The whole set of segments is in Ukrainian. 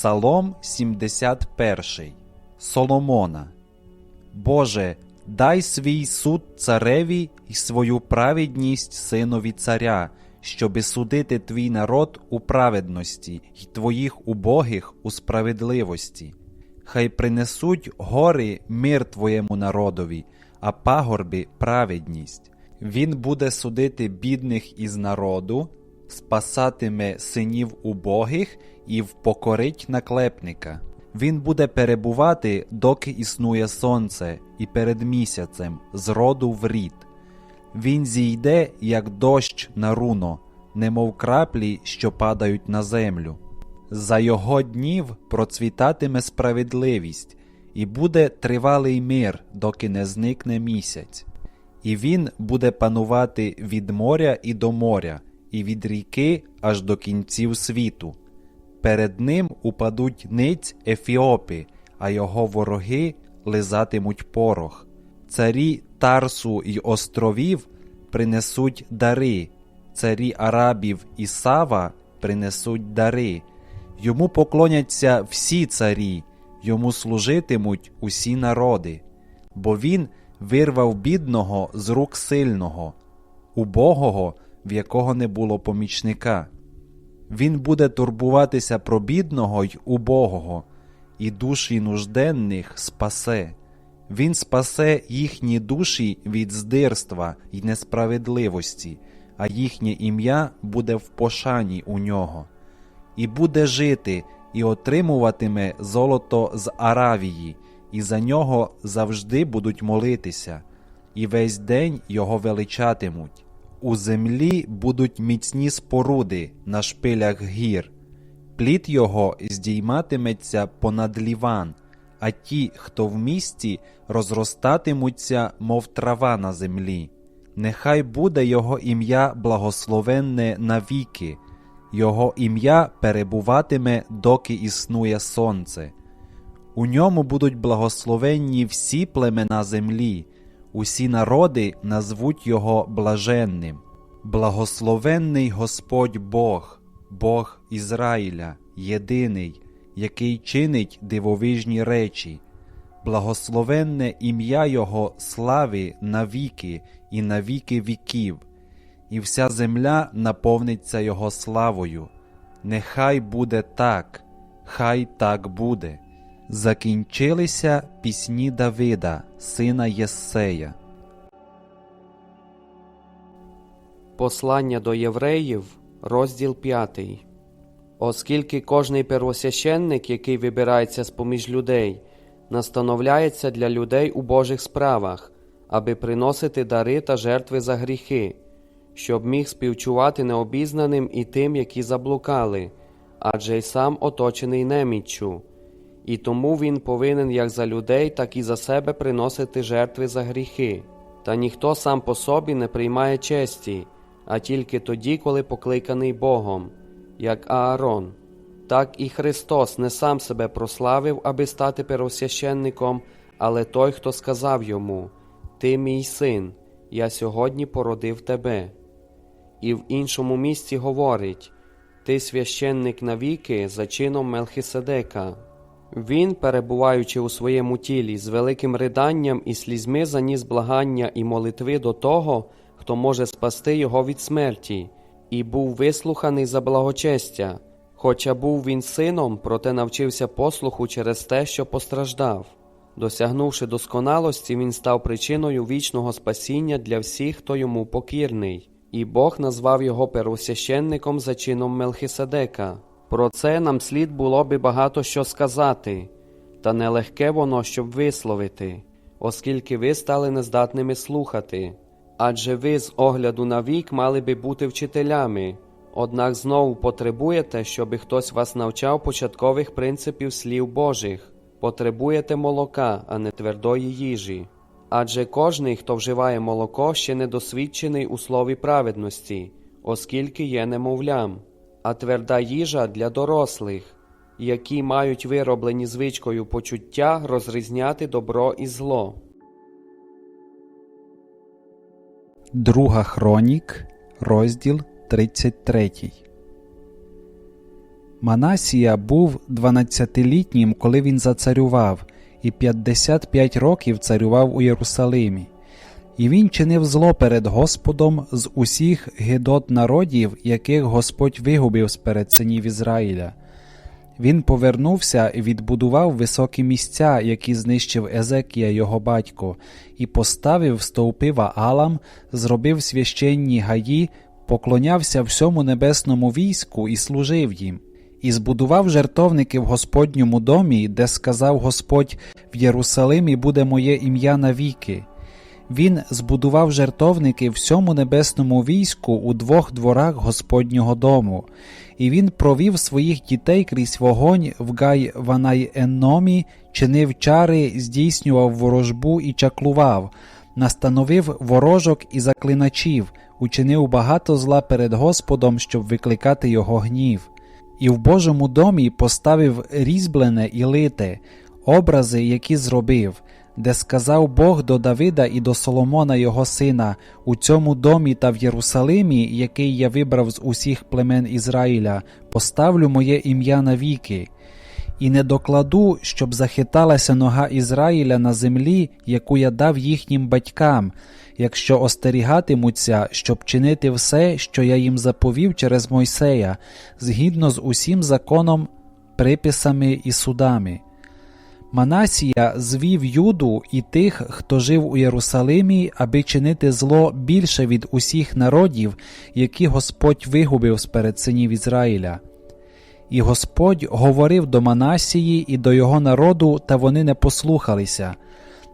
Псалом 71 Соломона. Боже, дай свій суд цареві і свою праведність синові царя, щоби судити твій народ у праведності й твоїх убогих у справедливості. Хай принесуть гори мир твоєму народові, а пагорби праведність. Він буде судити бідних із народу, спасатиме синів убогих і впокорить наклепника. Він буде перебувати, доки існує сонце, і перед місяцем, з роду в рід. Він зійде, як дощ на руно, немов краплі, що падають на землю. За його днів процвітатиме справедливість, і буде тривалий мир, доки не зникне місяць. І він буде панувати від моря і до моря, і від ріки аж до кінців світу. Перед ним упадуть ниць Ефіопи, а його вороги лизатимуть порох. Царі Тарсу й островів принесуть дари, царі Арабів і Сава принесуть дари. Йому поклоняться всі царі, йому служитимуть усі народи, бо він вирвав бідного з рук сильного, убогого, в якого не було помічника. Він буде турбуватися про бідного й убогого, і душі нужденних спасе. Він спасе їхні душі від здирства й несправедливості, а їхнє ім'я буде в пошані у нього, і буде жити, і отримуватиме золото з Аравії, і за нього завжди будуть молитися, і весь день його величатимуть. У землі будуть міцні споруди на шпилях гір, плід його здійматиметься понад ліван, а ті, хто в місті, розростатимуться, мов трава на землі. Нехай буде його ім'я благословенне навіки, його ім'я перебуватиме, доки існує сонце. У ньому будуть благословенні всі племена землі, усі народи назвуть його блаженним. Благословенний Господь Бог, Бог Ізраїля, єдиний, який чинить дивовижні речі, благословенне ім'я Його слави навіки і навіки віків, і вся земля наповниться Його славою. Нехай буде так, хай так буде. Закінчилися пісні Давида, сина Єссея. Послання до євреїв, розділ 5. Оскільки кожний первосвященник, який вибирається з поміж людей, настановляється для людей у Божих справах, аби приносити дари та жертви за гріхи, щоб міг співчувати необізнаним і тим, які заблукали, адже й сам оточений неміччю. І тому він повинен як за людей, так і за себе приносити жертви за гріхи. Та ніхто сам по собі не приймає честі, а тільки тоді, коли покликаний Богом, як Аарон. Так і Христос не сам себе прославив, аби стати первосвященником, але той, хто сказав йому: Ти мій син, я сьогодні породив тебе. І в іншому місці говорить: Ти священник навіки за чином Мелхиседека. Він, перебуваючи у своєму тілі з великим riданням і слізьми, заніс благання і молитви до того, хто може спасти його від смерті, і був вислуханий за благочестя. Хоча був він сином, проте навчився послуху через те, що постраждав. Досягнувши досконалості, він став причиною вічного спасіння для всіх, хто йому покірний, і Бог назвав його первосвященником за чином Мелхиседека. Про це нам слід було би багато що сказати, та нелегке воно, щоб висловити, оскільки ви стали нездатними слухати. Адже ви з огляду на вік мали би бути вчителями, однак знову потребуєте, щоби хтось вас навчав початкових принципів слів Божих, потребуєте молока, а не твердої їжі. Адже кожний, хто вживає молоко, ще не досвідчений у слові праведності, оскільки є немовлям а тверда їжа для дорослих, які мають вироблені звичкою почуття розрізняти добро і зло. Друга Хронік, розділ 33. Манасія був 12-літнім, коли він зацарював, і 55 років царював у Єрусалимі. І він чинив зло перед Господом з усіх гидот народів, яких Господь вигубив з перед синів Ізраїля. Він повернувся і відбудував високі місця, які знищив Езекія його батько, і поставив стовпи Ваалам, зробив священні гаї, поклонявся всьому небесному війську і служив їм. І збудував жертовники в Господньому домі, де сказав Господь: в Єрусалимі буде моє ім'я навіки. Він збудував жертовники всьому небесному війську у двох дворах Господнього дому, і він провів своїх дітей крізь вогонь в гай Ванай Енномі, чинив чари, здійснював ворожбу і чаклував, настановив ворожок і заклиначів, учинив багато зла перед Господом, щоб викликати його гнів. І в Божому домі поставив різьблене і лите, образи, які зробив, де сказав Бог до Давида і до Соломона його сина, у цьому домі та в Єрусалимі, який я вибрав з усіх племен Ізраїля, поставлю моє ім'я навіки. І не докладу, щоб захиталася нога Ізраїля на землі, яку я дав їхнім батькам, якщо остерігатимуться, щоб чинити все, що я їм заповів через Мойсея, згідно з усім законом, приписами і судами. Манасія звів Юду і тих, хто жив у Єрусалимі, аби чинити зло більше від усіх народів, які Господь вигубив з перед синів Ізраїля. І Господь говорив до Манасії і до його народу, та вони не послухалися.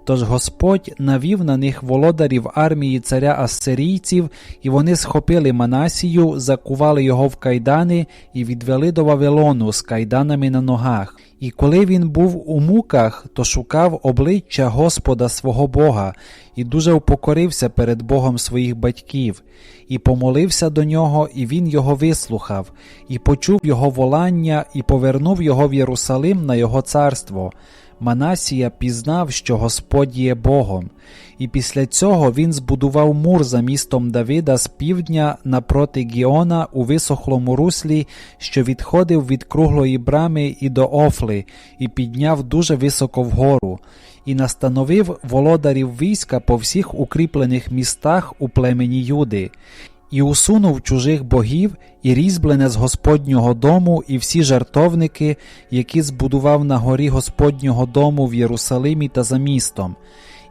Тож Господь навів на них володарів армії царя Ассирійців, і вони схопили Манасію, закували його в кайдани і відвели до Вавилону з кайданами на ногах. І коли він був у муках, то шукав обличчя Господа свого Бога, і дуже упокорився перед Богом своїх батьків, і помолився до нього, і він його вислухав, і почув його волання, і повернув його в Єрусалим на його царство. Манасія пізнав, що Господь є Богом, і після цього він збудував мур за містом Давида з півдня напроти Гіона у висохлому руслі, що відходив від круглої брами і до Офли, і підняв дуже високо вгору, і настановив володарів війська по всіх укріплених містах у племені Юди. І усунув чужих богів, і різьблене з Господнього дому, і всі жартовники, які збудував на горі Господнього дому в Єрусалимі та за містом,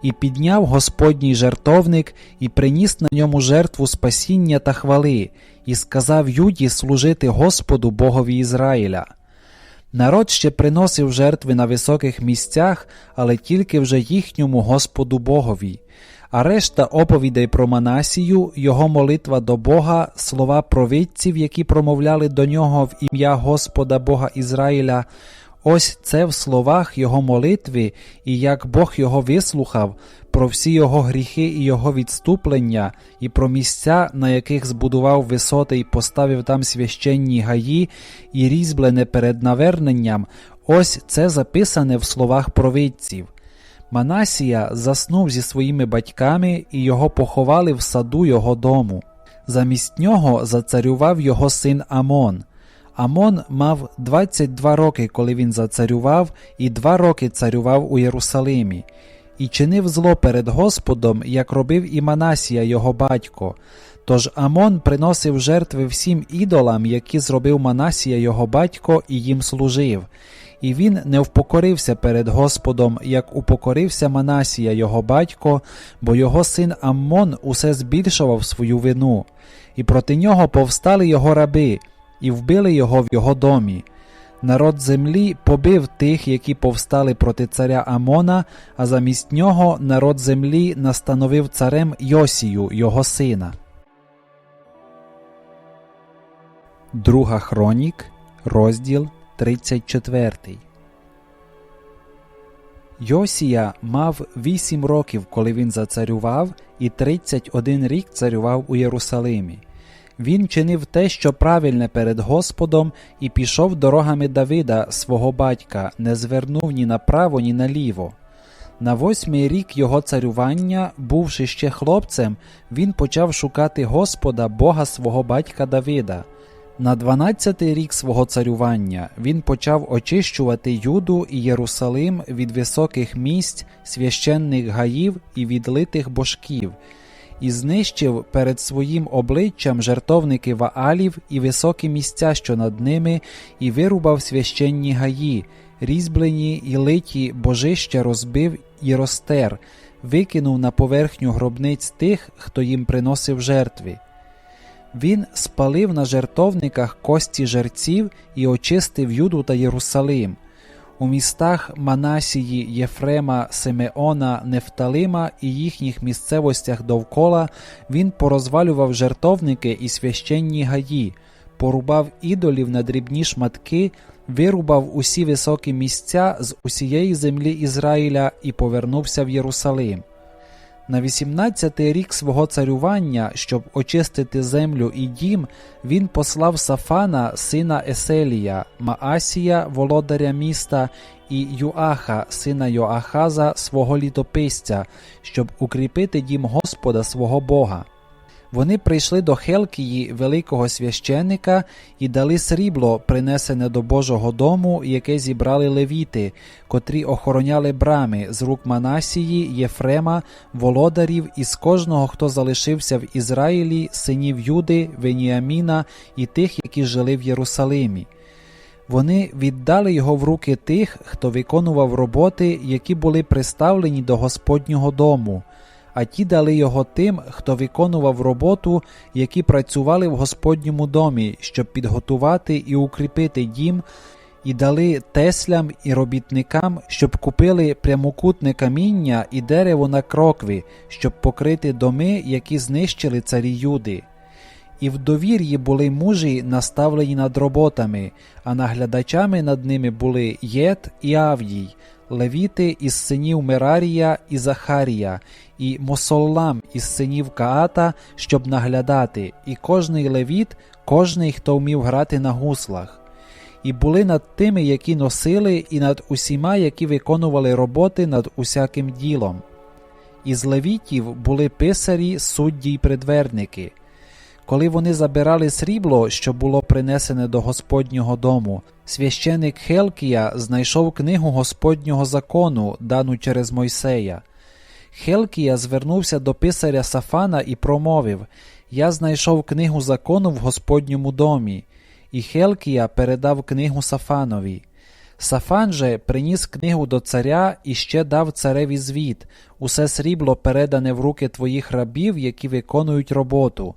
і підняв Господній жертовник, і приніс на ньому жертву спасіння та хвали, і сказав Юді служити Господу Богові Ізраїля. Народ ще приносив жертви на високих місцях, але тільки вже їхньому Господу Богові. А решта оповідей про Манасію, його молитва до Бога, слова провидців, які промовляли до нього в ім'я Господа Бога Ізраїля, ось це в словах його молитви, і як Бог його вислухав, про всі його гріхи і його відступлення, і про місця, на яких збудував висоти і поставив там священні гаї, і різьблене перед наверненням, ось це записане в словах провидців. Манасія заснув зі своїми батьками, і його поховали в саду його дому. Замість нього зацарював його син Амон. Амон мав 22 роки, коли він зацарював, і два роки царював у Єрусалимі, і чинив зло перед Господом, як робив і Манасія його батько. Тож Амон приносив жертви всім ідолам, які зробив Манасія його батько, і їм служив. І він не впокорився перед Господом, як упокорився Манасія його батько, бо його син Аммон усе збільшував свою вину, і проти нього повстали його раби, і вбили його в його домі. Народ землі побив тих, які повстали проти царя Амона, а замість нього народ землі настановив царем Йосію, його сина. Друга хронік, розділ 34. Йосія мав 8 років, коли він зацарював, і 31 рік царював у Єрусалимі. Він чинив те, що правильне перед Господом, і пішов дорогами Давида, свого батька, не звернув ні направо, ні наліво. На восьмий рік його царювання, бувши ще хлопцем, він почав шукати Господа, Бога свого батька Давида. На 12-й рік свого царювання він почав очищувати Юду і Єрусалим від високих місць, священних гаїв і відлитих божків, і знищив перед своїм обличчям жертовники Ваалів і високі місця, що над ними, і вирубав священні гаї, різьблені і литі божища розбив і розтер, викинув на поверхню гробниць тих, хто їм приносив жертви. Він спалив на жертовниках кості жерців і очистив Юду та Єрусалим. У містах Манасії, Єфрема, Симеона, Нефталима і їхніх місцевостях довкола він порозвалював жертовники і священні гаї, порубав ідолів на дрібні шматки, вирубав усі високі місця з усієї землі Ізраїля і повернувся в Єрусалим. На 18-й рік свого царювання, щоб очистити землю і дім, він послав Сафана, сина Еселія, Маасія, володаря міста, і Юаха, сина Йоахаза, свого літописця, щоб укріпити дім Господа свого Бога. Вони прийшли до Хелкії великого священика і дали срібло, принесене до Божого дому, яке зібрали левіти, котрі охороняли брами з рук Манасії, Єфрема, володарів і з кожного, хто залишився в Ізраїлі, синів Юди, Веніаміна і тих, які жили в Єрусалимі. Вони віддали його в руки тих, хто виконував роботи, які були приставлені до Господнього дому а ті дали його тим, хто виконував роботу, які працювали в Господньому домі, щоб підготувати і укріпити дім, і дали теслям і робітникам, щоб купили прямокутне каміння і дерево на крокві, щоб покрити доми, які знищили царі Юди. І в довір'ї були мужі, наставлені над роботами, а наглядачами над ними були Єт і Авдій, левіти із синів Мерарія і Захарія, і Мосоллам із синів Каата, щоб наглядати, і кожний левіт, кожний, хто вмів грати на гуслах. І були над тими, які носили, і над усіма, які виконували роботи над усяким ділом. Із левітів були писарі, судді й предверники. Коли вони забирали срібло, що було принесене до Господнього дому, священик Хелкія знайшов книгу Господнього закону, дану через Мойсея. Хелкія звернувся до писаря Сафана і промовив Я знайшов книгу закону в Господньому домі. І Хелкія передав книгу Сафанові. Сафан же приніс книгу до царя і ще дав цареві звіт усе срібло передане в руки твоїх рабів, які виконують роботу.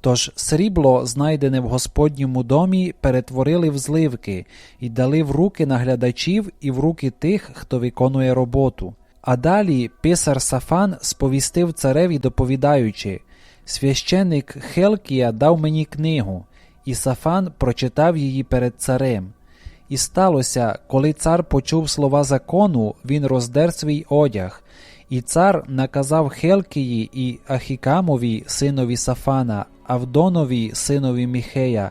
Тож срібло, знайдене в Господньому домі, перетворили в зливки і дали в руки наглядачів і в руки тих, хто виконує роботу. А далі писар Сафан сповістив цареві, доповідаючи Священик Хелкія дав мені книгу, і Сафан прочитав її перед царем. І сталося, коли цар почув слова закону, він роздер свій одяг, і цар наказав Хелкії і Ахікамові, синові Сафана, Авдонові, синові Міхея,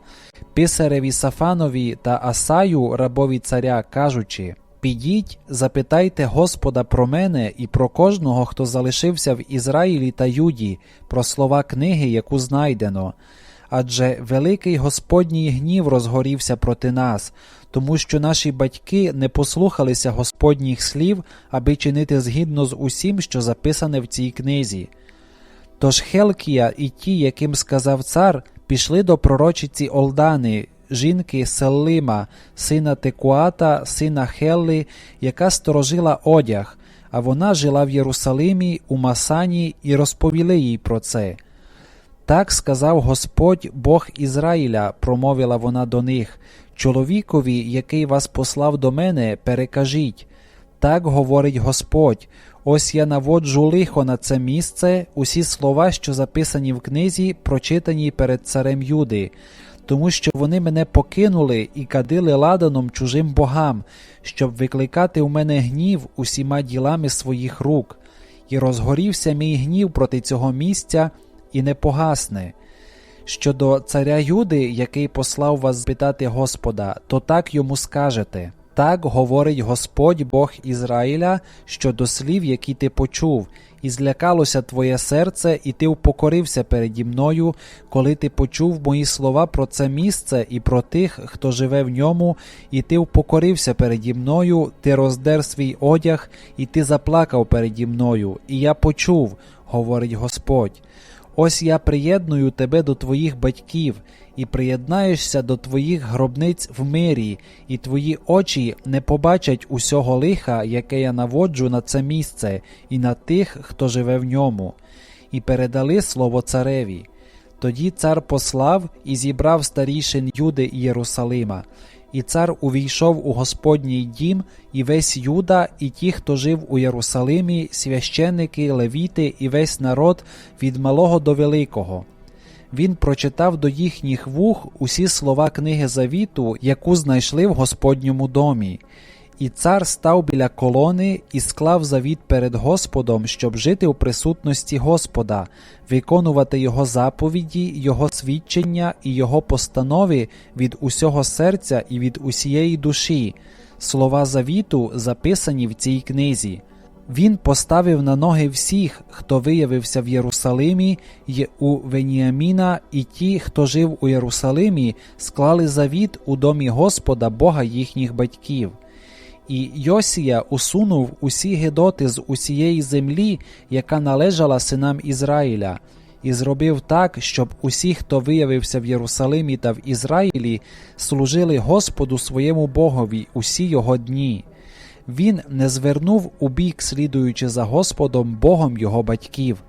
писареві Сафанові та Асаю, рабові царя, кажучи Підіть, запитайте Господа про мене і про кожного, хто залишився в Ізраїлі та Юді, про слова книги, яку знайдено. Адже великий Господній гнів розгорівся проти нас, тому що наші батьки не послухалися Господніх слів, аби чинити згідно з усім, що записане в цій книзі. Тож Хелкія і ті, яким сказав цар, пішли до пророчиці Олдани, жінки Селлима, сина Текуата, сина Хелли, яка сторожила одяг, а вона жила в Єрусалимі, у Масані, і розповіли їй про це. Так сказав Господь Бог Ізраїля, промовила вона до них, чоловікові, який вас послав до мене, перекажіть. Так говорить Господь. Ось я наводжу лихо на це місце, усі слова, що записані в книзі, прочитані перед царем Юди, тому що вони мене покинули і кадили ладаном чужим богам, щоб викликати у мене гнів усіма ділами своїх рук, і розгорівся мій гнів проти цього місця і не погасне. Щодо царя Юди, який послав вас спитати Господа, то так йому скажете. Так говорить Господь Бог Ізраїля щодо слів, які ти почув, і злякалося твоє серце, і ти упокорився переді мною, коли ти почув мої слова про це місце і про тих, хто живе в ньому, і ти упокорився переді мною, ти роздер свій одяг, і ти заплакав переді мною, і я почув, говорить Господь. Ось я приєдную тебе до твоїх батьків, і приєднаєшся до твоїх гробниць в мирі, і твої очі не побачать усього лиха, яке я наводжу на це місце, і на тих, хто живе в ньому. І передали слово цареві. Тоді цар послав і зібрав старішин Юди Єрусалима. І цар увійшов у Господній дім, і весь Юда, і ті, хто жив у Єрусалимі, священники, левіти, і весь народ від малого до великого. Він прочитав до їхніх вух усі слова книги завіту, яку знайшли в Господньому домі. І цар став біля колони і склав завіт перед Господом, щоб жити у присутності Господа, виконувати його заповіді, його свідчення і його постанови від усього серця і від усієї душі. Слова завіту записані в цій книзі. Він поставив на ноги всіх, хто виявився в Єрусалимі, й у Веніаміна, і ті, хто жив у Єрусалимі, склали завіт у домі Господа, Бога їхніх батьків. І Йосія усунув усі гедоти з усієї землі, яка належала синам Ізраїля, і зробив так, щоб усі, хто виявився в Єрусалимі та в Ізраїлі, служили Господу своєму Богові усі його дні. Він не звернув у бік, слідуючи за Господом Богом його батьків.